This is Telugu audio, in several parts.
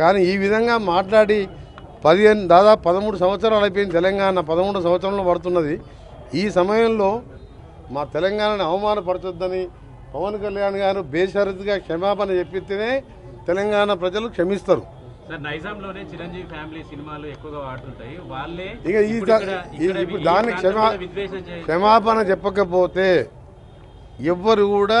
కానీ ఈ విధంగా మాట్లాడి పదిహేను దాదాపు పదమూడు సంవత్సరాలు అయిపోయింది తెలంగాణ పదమూడు సంవత్సరంలో పడుతున్నది. ఈ సమయంలో మా తెలంగాణని అవమానపరచొద్దని పవన్ కళ్యాణ్ గారు బేషరతుగా క్షమాపణ చెప్పితేనే తెలంగాణ ప్రజలు క్షమిస్తారు. సార్ నైజాంలోనే చిరంజీవి ఫ్యామిలీ సినిమాలు ఎక్కువగా వాడుతుంటాయి. వాళ్ళే ఇక ఈ ఇప్పుడు ద- ఇక్కడ- ఈ- ఇక్కడ ఇప్పుడు ఈ దానికి ప్రాంతం క్షమా క్షమాపణ చెప్పకపోతే ఎవ్వరు కూడా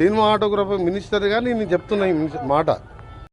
సినిమా ఆటోగ్రఫీ మినిస్టర్గా నేను చెప్తున్నా మాట.